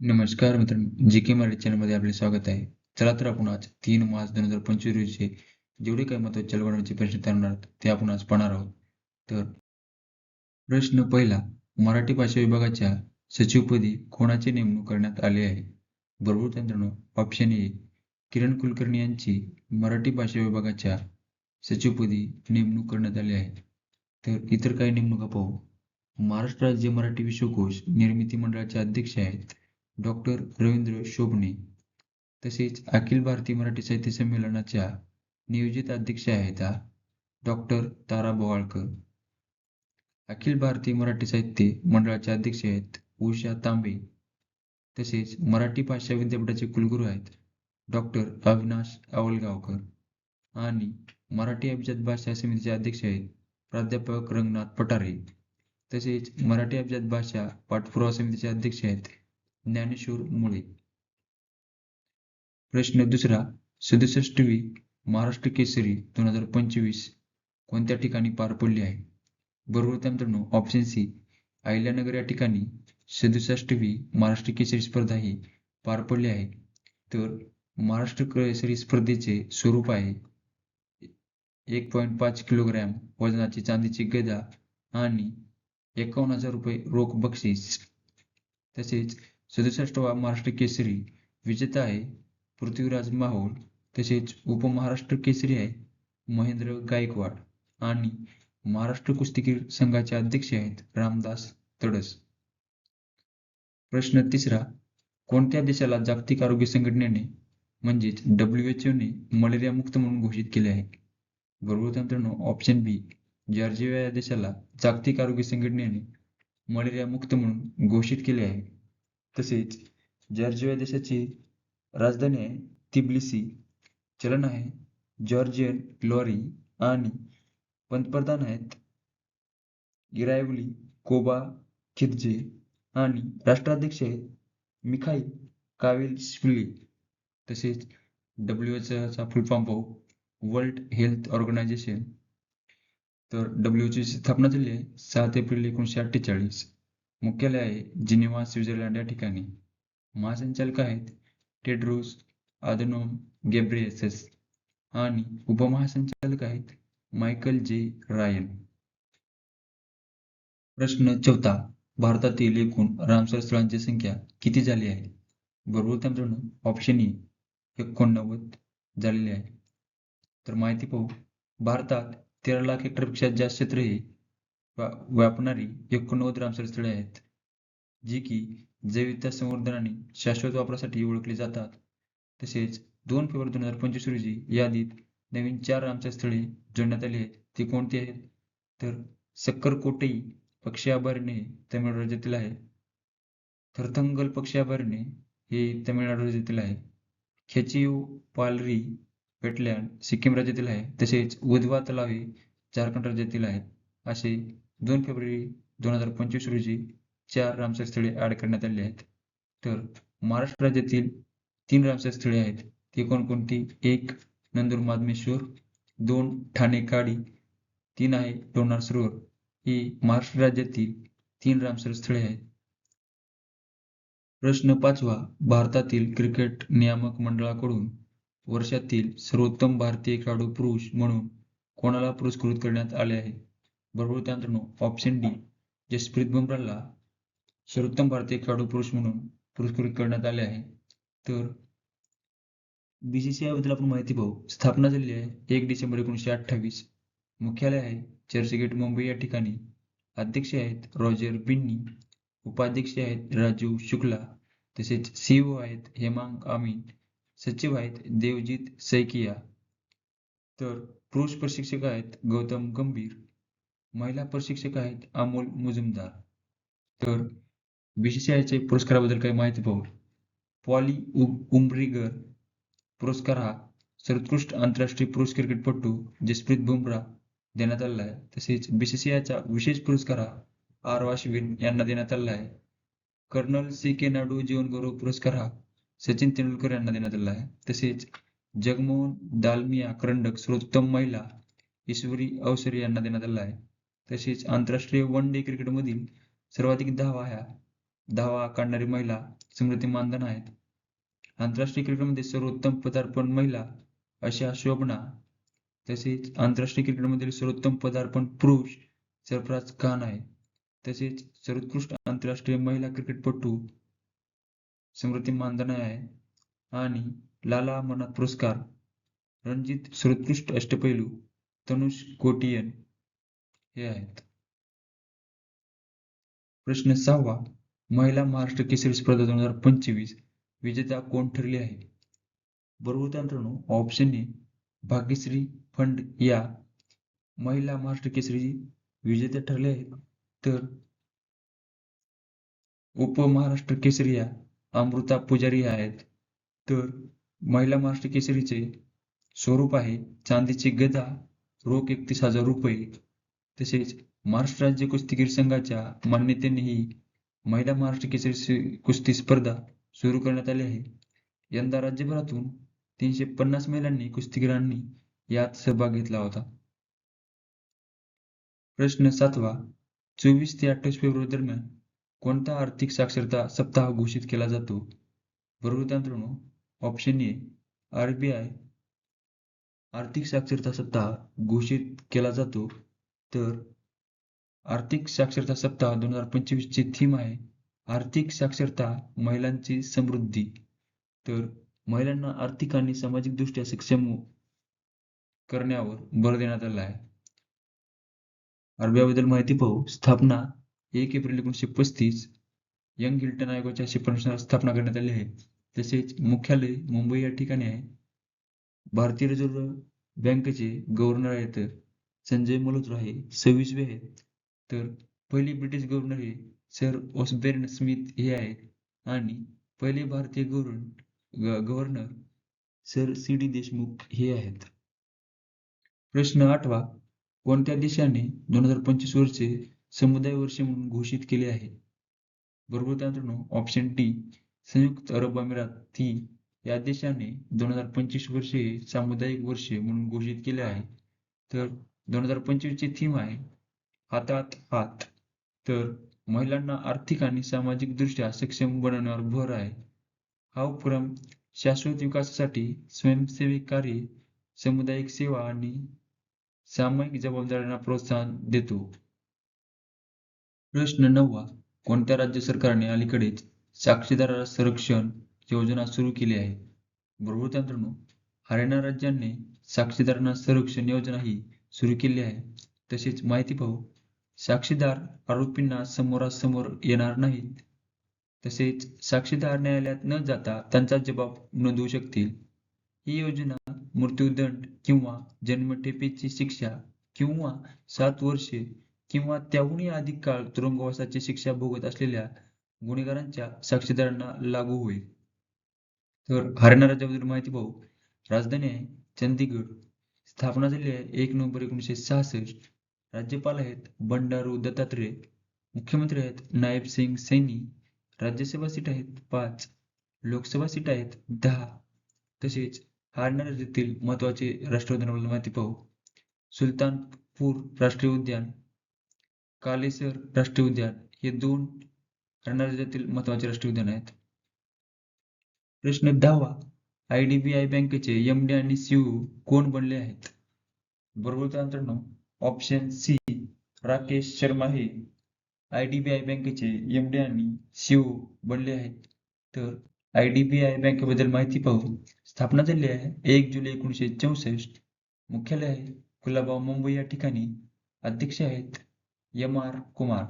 नमस्कार मित्रांनो जी के मराठी चॅनलमध्ये आपले स्वागत आहे. चला तर आपण आज तीन मार्च दोन हजार पंचवीस रोजी जेवढे काही महत्त्वाचे चलवण्याचे प्रश्न तयार ते आपण आज पाहणार आहोत. तर प्रश्न पहिला मराठी भाषा विभागाच्या सचिवपदी कोणाची नेमणूक करण्यात आली आहे? बरोबर मित्रांनो ऑप्शन ए किरण कुलकर्णी यांची मराठी भाषा विभागाच्या सचिवपदी नेमणूक करण्यात आली आहे. तर इतर काही नेमणुका पाहू. महाराष्ट्र राज्य मराठी विश्वकोश निर्मिती मंडळाचे अध्यक्ष आहेत डॉक्टर रवींद्र शोभणे. तसेच अखिल भारतीय मराठी साहित्य संमेलनाच्या नियोजित अध्यक्ष आहेत डॉक्टर तारा बोवाळकर. अखिल भारतीय मराठी साहित्य मंडळाचे अध्यक्ष आहेत उषा तांबे. तसेच मराठी भाषा विद्यापीठाचे कुलगुरू आहेत डॉक्टर अविनाश आवलगावकर. आणि मराठी अभिजात भाषा समितीचे अध्यक्ष आहेत प्राध्यापक रंगनाथ पठारे. तसेच मराठी अभिजात भाषा पाठपुरावा समितीचे अध्यक्ष आहेत ज्ञानेश्वर मुळे प्रश्न दुसरा सदुसष्टवी महाराष्ट्र केसरी दोन हजार पंचवीस कोणत्या ठिकाणी पार पडली आहे? बरोबर मित्रांनो ऑप्शन सी अहिल्यानगर या ठिकाणी सदुसष्टवी महाराष्ट्र केसरी स्पर्धा ही पार पडली आहे. तर महाराष्ट्र केसरी स्पर्धेचे स्वरूप आहे एक पॉईंट पाच किलोग्रॅम वजनाची चांदीची गदा आणि एकावन्न हजार रुपये रोख बक्षीस. तसेच सदुसष्टवा महाराष्ट्र केसरी विजेता आहे. पृथ्वीराज माहोल तसेच उपमहाराष्ट्र केसरी आहे. महेंद्र गायकवाड आणि महाराष्ट्र कुस्तीगीर संघाचे अध्यक्ष आहेत रामदास तडस. प्रश्न तिसरा कोणत्या देशाला जागतिक आरोग्य संघटनेने म्हणजेच डब्ल्यू एच ओने मलेरिया मुक्त म्हणून घोषित केले आहे? बरोबर मित्रांनो ऑप्शन बी जॉर्जिया या देशाला जागतिक आरोग्य संघटनेने मलेरिया मुक्त म्हणून घोषित केले आहे. तसेच जॉर्जिया देशाची राजधानी आहे तिब्लिसी. चलन आहे जॉर्जियन लॉरी आणि पंतप्रधान आहेत इरायवली कोबा खिदजे आणि राष्ट्राध्यक्ष आहेत मिखाई काविल शिवली तसेच डब्ल्यू एच चा फुल फॉर्म पाहू वर्ल्ड हेल्थ ऑर्गनायझेशन तर डब्ल्यू ची स्थापना झाली आहे सात एप्रिल एकोणीसशे अठ्ठेचाळीस. मुख्यालय आहे जिनेवा स्वित्झर्लंड या ठिकाणी. महासंचालक आहेत टेड्रोस आदनोम गेब्रियसेस आणि उपमहासंचालक आहेत मायकल जे रायन. प्रश्न चौथा भारतातील एकूण रामसर स्थळांची संख्या किती झाली आहे? बरोबर त्या ऑप्शन ई एकोणनव्वद झालेली आहे. तर माहिती पाहू भारतात तेरा लाख हेक्टरपेक्षा जास्त क्षेत्र हे व्यापणारी एकोणनव्वद रामसर स्थळे आहेत जी की जैविकता संवर्धन आणि शाश्वत वापरासाठी ओळखली जातात. तसेच दोन फेब्रुवारी दोन हजार पंचवीस रोजी यादीत नवीन चार रामसर स्थळे जोडण्यात आली आहेत. ती कोणती आहेत? तर सक्करकोटई पक्षी अभयारण्य तमिळनाडू राज्यातील आहे. थरथंगल पक्षी अभयारण्य हे तमिळनाडू राज्यातील आहे. खेचियो पालरी वेटलँड सिक्कीम राज्यातील आहे. तसेच उधवा तलाव हे झारखंड राज्यातील आहे असे दोन फेब्रुवारी दोन हजार पंचवीस रोजी चार रामसर स्थळे ऍड करण्यात आली आहेत. तर महाराष्ट्र राज्यातील तीन रामसर स्थळे आहेत. ती कोणकोणती? एक नंदुर माधमेश्वर दोन ठाणे काडी तीन आहे लोणार सरोवर. ही महाराष्ट्र राज्यातील तीन रामसर स्थळे आहेत. प्रश्न पाचवा भारतातील क्रिकेट नियामक मंडळाकडून वर्षातील सर्वोत्तम भारतीय खेळाडू पुरुष म्हणून कोणाला पुरस्कृत करण्यात आले आहे? बरोबर त्यानंतर ऑप्शन डी जसप्रीत बुमराला सर्वोत्तम भारतीय खेळाडू पुरुष म्हणून पुरस्कृत करण्यात आले आहे. तर बीसीसीआयबद्दल आपण माहिती पाहू. स्थापना झालेली आहे एक डिसेंबर एकोणीसशे अठ्ठावीस. मुख्यालय आहे चर्चगेट मुंबई या ठिकाणी. अध्यक्ष आहेत रॉजर बिन्नी. उपाध्यक्ष आहेत राजीव शुक्ला. तसेच सीईओ आहेत हेमांग आमीन. सचिव आहेत देवजीत सैकिया. तर पुरुष प्रशिक्षक आहेत गौतम गंभीर. महिला प्रशिक्षक आहेत अमोल मुजुमदार. तर बीसीसीआयचे पुरस्काराबद्दल काही माहिती पाहू. पॉली उमरीगर पुरस्कार हा सर्वोत्कृष्ट आंतरराष्ट्रीय पुरुष क्रिकेटपटू जसप्रीत बुमरा देण्यात आलेला आहे. तसेच बीसीसीआयचा विशेष पुरस्कार हा आर वाशविन यांना देण्यात आलेला आहे. कर्नल सी के नायडू जीवन गौरव पुरस्कार हा सचिन तेंडुलकर यांना देण्यात आलेला आहे. तसेच जगमोहन दालमिया करंडक सर्वोत्तम महिला ईश्वरी अवसरी यांना देण्यात आला आहे. तसेच आंतरराष्ट्रीय वन डे क्रिकेटमधील सर्वाधिक धावा ह्या धावा काढणारी महिला स्मृती मानधन आहेत. आंतरराष्ट्रीय क्रिकेटमध्ये सर्वोत्तम पदार्पण महिला अशा शोभना तसेच आंतरराष्ट्रीय क्रिकेटमधील सर्वोत्तम पदार्पण पुरुष सरफराज खान आहे. तसेच सर्वोत्कृष्ट आंतरराष्ट्रीय महिला क्रिकेटपटू स्मृती मानधना आहे आणि लाला मनात पुरस्कार रणजित सर्वोत्कृष्ट अष्टपैलू तनुष कोटियन हे आहेत प्रश्न सहावा. महिला महाराष्ट्र केसरी स्पर्धा दोन हजार पंचवीस विजेता कोण ठरली आहे? बरोबर मित्रांनो ऑप्शन ए भाग्यश्री फंड. या महिला महाराष्ट्र केसरी विजेत्या ठरल्या आहेत. तर उप महाराष्ट्र केसरी या अमृता पुजारी आहेत. तर महिला महाराष्ट्र केसरीचे स्वरूप आहे चांदीची गदा रोख एकतीस हजार रुपये. तसेच महाराष्ट्र राज्य कुस्तीगीर संघाच्या मान्यतेने ही महिला महाराष्ट्र केसरी कुस्ती स्पर्धा सुरू करण्यात आली आहे. यंदा राज्यभरातून तीनशे पन्नास महिलांनी कुस्तीगीरांनी यात सहभाग घेतला होता. प्रश्न सातवा चोवीस ते अठ्ठावीस फेब्रुवारी दरम्यान कोणता आर्थिक साक्षरता सप्ताह घोषित केला जातो? बरोबर उत्तर मित्रांनो ऑप्शन ए आरबीआय आर्थिक साक्षरता सप्ताह घोषित केला जातो. तर आर्थिक साक्षरता सप्ताह दोन हजार पंचवीस ची थीम आहे आर्थिक साक्षरता महिलांची समृद्धी. तर महिलांना आर्थिक आणि सामाजिक दृष्ट्या सक्षम करण्यावर भर देण्यात आला आहे. आरबीआय माहिती पाहू. स्थापना एक एप्रिल एकोणीसशे पस्तीस यंग हिल्टन आयोगाच्या शिफारशीनुसार स्थापना करण्यात आली आहे. तसेच मुख्यालय मुंबई या ठिकाणी आहे. भारतीय रिझर्व्ह बँकेचे गव्हर्नर आहेत. संजय मल्होत्रा हे सव्वीसवे आहेत. तर पहिली ब्रिटिश गव्हर्नर हे सर ओसबेर्न स्मिथ हे आहेत. आणि पहिले भारतीय govern governor sir C D Deshmukh हे आहेत. प्रश्न आठवा कोणत्या देशाने दोन हजार पंचवीस वर्षे समुदाय वर्ष म्हणून घोषित केले आहे? बरोबर त्या ऑप्शन डी संयुक्त अरब अमिरात. ही या देशाने दोन हजार पंचवीस वर्षे हे सामुदायिक वर्ष म्हणून घोषित केले आहे. तर दोन हजार पंचवीस ची थीम आहे हातात हात. तर महिलांना आर्थिक आणि सामाजिक दृष्ट्या सक्षम बनवण्यावर भर आहे. हा उपक्रम शाश्वत विकासासाठी स्वयंसेवी कार्य सामुदायिक सेवा आणि सामायिक जबाबदाऱ्यांना प्रोत्साहन देतो. प्रश्न नववा कोणत्या राज्य सरकारने अलीकडेच साक्षीदार संरक्षण योजना सुरू केली आहे? बरोबर त्या हरियाणा राज्याने साक्षीदारांना संरक्षण योजना ही सुरू केली आहे. तसेच माहिती पाहू. साक्षीदार आरोपींना समोरासमोर येणार नाहीत. तसेच साक्षीदार न्यायालयात न जाता त्यांचा जबाब नोंदवू शकतील. ही योजना मृत्यूदंड किंवा जन्मठेपेची शिक्षा किंवा सात वर्षे किंवा त्याहूनही अधिक काळ तुरुंगवासाची शिक्षा भोगत असलेल्या गुन्हेगारांच्या साक्षीदारांना लागू होईल. तर हरियाणा राज्याबद्दल माहिती पाहू. राजधानी आहे चंदीगड. स्थापना झाली आहे. एक नोव्हेंबर एकोणीसशे सहासष्ट. राज्यपाल आहेत बंडारू दत्तात्रय. मुख्यमंत्री आहेत नायब सिंग सैनी. राज्यसभा सीट आहेत पाच. लोकसभा सीट आहेत दहा. तसेच हरियाणा राज्यातील महत्त्वाचे राष्ट्रवादी माहिती पाहू. सुलतानपूर राष्ट्रीय उद्यान. कालेसर राष्ट्रीय उद्यान. हे दोन हरियाणा राज्यातील महत्त्वाचे राष्ट्रीय उद्यान आहेत. प्रश्न दहावा. आय डी बी आय बँकेचे एम डी आणि सीईओ कोण बनले आहेत? बरोबर मित्रांनो ऑप्शन सी राकेश शर्मा हे आय डी बी आय बँकेचे एम डी आणि सीईओ बनले आहेत. तर आय डी बी आय बँकेबद्दल माहिती पाहू स्थापना झाली आहे एक जुलै एकोणीसशे चौसष्ट. मुख्यालय आहे कुलाबा मुंबई या ठिकाणी. अध्यक्ष आहेत एम आर कुमार.